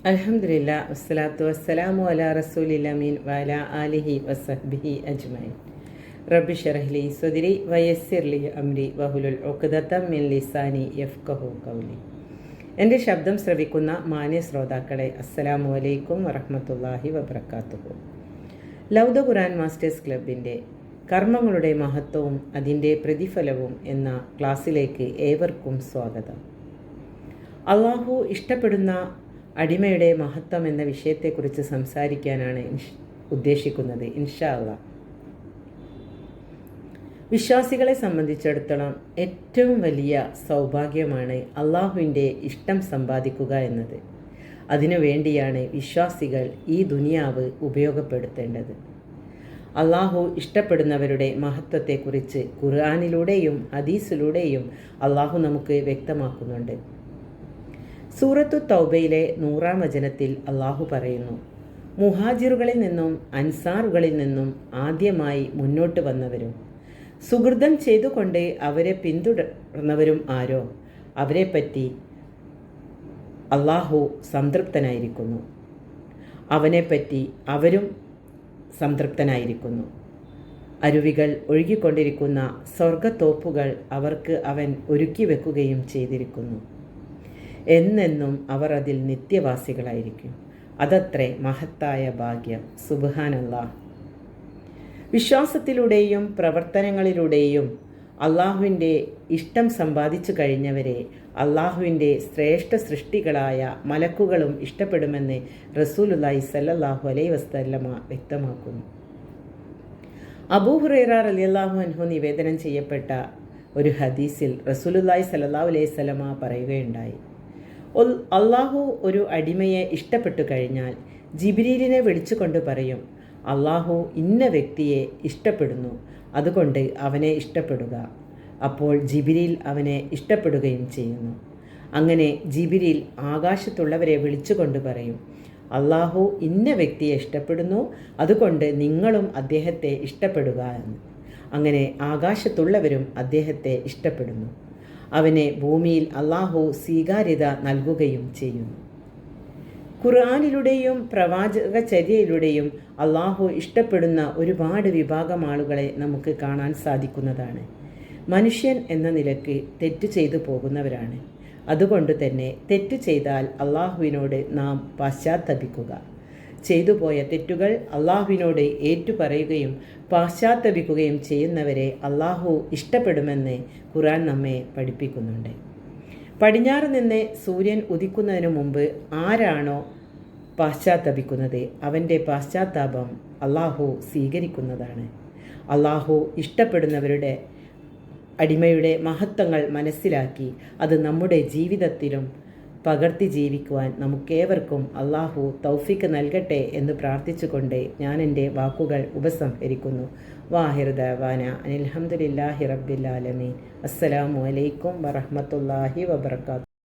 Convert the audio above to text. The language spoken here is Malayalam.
അലഹമില്ല വസ്സലാത്തു വസ്സലാമു അല റസൂലിലമീൻ വല ആലിഹി വസഹ്ബിഹി അജ്മൈൻ റബ്ബി ഷറഹ്ലി സുദിരി വയസ്സിർലി അമ്രി വഹുലുൽ ഒക്കുദത്തം മിൻ ലിസാനി യഫ്കഹു കൗലി എന്റെ ശബ്ദം ശ്രവിക്കുന്ന മാന്യ ശ്രോതാക്കളെ അസ്സലാമു അലൈക്കും വറഹമത്തല്ലാഹി വബർക്കാത്തുഹു ലൗദ ഖുറാൻ മാസ്റ്റേഴ്സ് ക്ലബിന്റെ കർമ്മങ്ങളുടെ മഹത്വവും അതിന്റെ പ്രതിഫലവും എന്ന ക്ലാസ്സിലേക്ക് ഏവർക്കും സ്വാഗതം. അള്ളാഹു ഇഷ്ടപ്പെടുന്ന അടിമയുടെ മഹത്വം എന്ന വിഷയത്തെക്കുറിച്ച് സംസാരിക്കാനാണ് ഉദ്ദേശിക്കുന്നത്. ഇൻഷാ അള്ളാ വിശ്വാസികളെ സംബന്ധിച്ചിടത്തോളം ഏറ്റവും വലിയ സൗഭാഗ്യമാണ് അള്ളാഹുവിന്റെ ഇഷ്ടം സമ്പാദിക്കുക എന്നത്. അതിനു വേണ്ടിയാണ് വിശ്വാസികൾ ഈ ദുനിയാവ് ഉപയോഗപ്പെടുത്തേണ്ടത്. അള്ളാഹു ഇഷ്ടപ്പെടുന്നവരുടെ മഹത്വത്തെക്കുറിച്ച് ഖുർആാനിലൂടെയും ഹദീസിലൂടെയും അള്ളാഹു നമുക്ക് വ്യക്തമാക്കുന്നുണ്ട്. സൂറത്തു തൗബയിലെ നൂറാം വചനത്തിൽ അള്ളാഹു പറയുന്നു മുഹാജിറുകളിൽ നിന്നും അൻസാറുകളിൽ നിന്നും ആദ്യമായി മുന്നോട്ട് വന്നവരും സുഹൃതം ചെയ്തുകൊണ്ട് അവരെ പിന്തുടർന്നവരും ആരോ? അവരെപ്പറ്റി അള്ളാഹു സംതൃപ്തനായിരിക്കുന്നു. അവനെപ്പറ്റി അവരും സംതൃപ്തനായിരിക്കുന്നു. അരുവികൾ ഒഴുകിക്കൊണ്ടിരിക്കുന്ന സ്വർഗത്തോപ്പുകൾ അവർക്ക് അവൻ ഒരുക്കി വെക്കുകയും ചെയ്തിരിക്കുന്നു. എന്നെന്നും അവർ അതിൽ നിത്യവാസികളായിരിക്കും. അതത്രേ മഹത്തായ ഭാഗ്യം. സുബാനല്ല വിശ്വാസത്തിലൂടെയും പ്രവർത്തനങ്ങളിലൂടെയും അള്ളാഹുവിന്റെ ഇഷ്ടം സമ്പാദിച്ചു കഴിഞ്ഞവരെ അള്ളാഹുവിന്റെ ശ്രേഷ്ഠ സൃഷ്ടികളായ മലക്കുകളും ഇഷ്ടപ്പെടുമെന്ന് റസൂലുല്ലായി സല്ലാഹു അലൈ വസ്തല്ലമ വ്യക്തമാക്കുന്നു. അബൂഹുറൈറ അലിയല്ലാഹു അൻഹു നിവേദനം ചെയ്യപ്പെട്ട ഒരു ഹദീസിൽ റസൂലുല്ലായി സല്ലാഹു അലൈഹി സ്വലമ പറയുകയുണ്ടായി. അള്ളാഹു ഒരു അടിമയെ ഇഷ്ടപ്പെട്ടു കഴിഞ്ഞാൽ ജിബിരീലിനെ വിളിച്ചുകൊണ്ട് പറയും അള്ളാഹു ഇന്ന വ്യക്തിയെ ഇഷ്ടപ്പെടുന്നു അതുകൊണ്ട് അവനെ ഇഷ്ടപ്പെടുക. അപ്പോൾ ജിബിരിൽ അവനെ ഇഷ്ടപ്പെടുകയും ചെയ്യുന്നു. അങ്ങനെ ജിബിരിൽ ആകാശത്തുള്ളവരെ വിളിച്ചുകൊണ്ട് പറയും അള്ളാഹു ഇന്ന വ്യക്തിയെ ഇഷ്ടപ്പെടുന്നു അതുകൊണ്ട് നിങ്ങളും അദ്ദേഹത്തെ ഇഷ്ടപ്പെടുക എന്ന്. അങ്ങനെ ആകാശത്തുള്ളവരും അദ്ദേഹത്തെ ഇഷ്ടപ്പെടുന്നു. അവനെ ഭൂമിയിൽ അള്ളാഹു സ്വീകാര്യത നൽകുകയും ചെയ്യുന്നു. ഖുർആാനിലൂടെയും പ്രവാചക ചര്യയിലൂടെയും അള്ളാഹു ഇഷ്ടപ്പെടുന്ന ഒരുപാട് വിഭാഗം ആളുകളെ നമുക്ക് കാണാൻ സാധിക്കുന്നതാണ്. മനുഷ്യൻ എന്ന നിലയ്ക്ക് തെറ്റ് ചെയ്തു പോകുന്നവരാണ്. അതുകൊണ്ട് തന്നെ തെറ്റ് ചെയ്താൽ അള്ളാഹുവിനോട് നാം പശ്ചാത്തപിക്കുക. ചെയ്തു പോയ തെറ്റുകൾ അള്ളാഹുവിനോട് ഏറ്റുപറയുകയും പാശ്ചാത്തപിക്കുകയും ചെയ്യുന്നവരെ അള്ളാഹു ഇഷ്ടപ്പെടുമെന്ന് ഖുറാൻ നമ്മെ പഠിപ്പിക്കുന്നുണ്ട്. പടിഞ്ഞാറ് നിന്ന് സൂര്യൻ ഉദിക്കുന്നതിന് മുമ്പ് ആരാണോ പാശ്ചാത്തപിക്കുന്നത് അവന്റെ പാശ്ചാത്താപം അള്ളാഹു സ്വീകരിക്കുന്നതാണ്. അള്ളാഹു ഇഷ്ടപ്പെടുന്നവരുടെ അടിമയുടെ മഹത്വങ്ങൾ മനസ്സിലാക്കി അത് നമ്മുടെ ജീവിതത്തിലും പകർത്തി ജീവിക്കുവാൻ നമുക്കേവർക്കും അള്ളാഹു തൗഫിക്ക് നൽകട്ടെ എന്ന് പ്രാർത്ഥിച്ചുകൊണ്ട് ഞാൻ എന്റെ വാക്കുകൾ ഉപസംഹരിക്കുന്നു. വാഹിർദാന അനിൽഹമ്മദില്ലാഹി റബ്ബില്ലാലമീൻ അസ്സലാമു അലൈക്കും വറഹമത്തല്ലാഹി വബർക്കാത്തു